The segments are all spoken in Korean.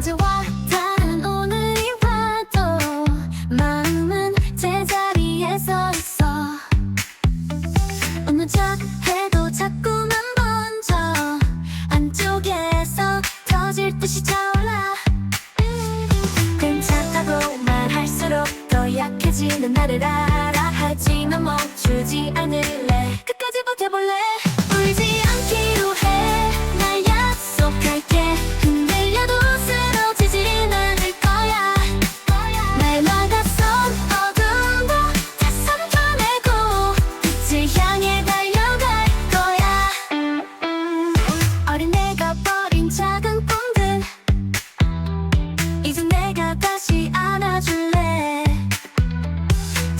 어제와 다른 오늘이 와도 마음은 제자리에 서 있어. 웃는 척 해도 자꾸만 번져 안쪽에서 터질 듯이 차올라. 괜찮다고 말할수록 더 약해지는 나를 알아. 하지만 멈추지 않을래. 끝까지 버텨볼래?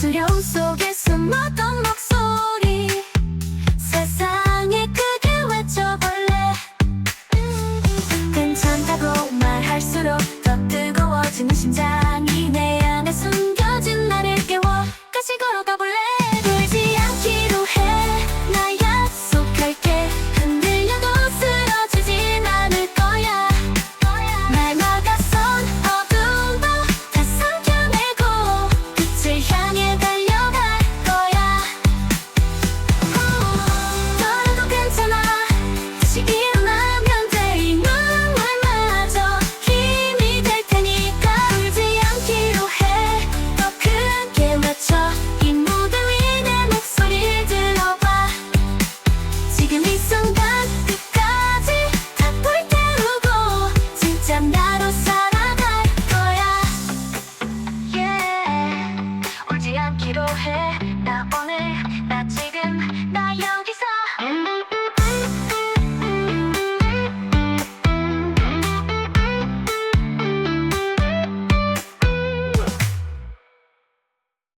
두려움 속에서 못 순간 끝까지 다풀 태우고 진짜 나로 살아갈 거야. 예, 오지 않기로 해 나 오늘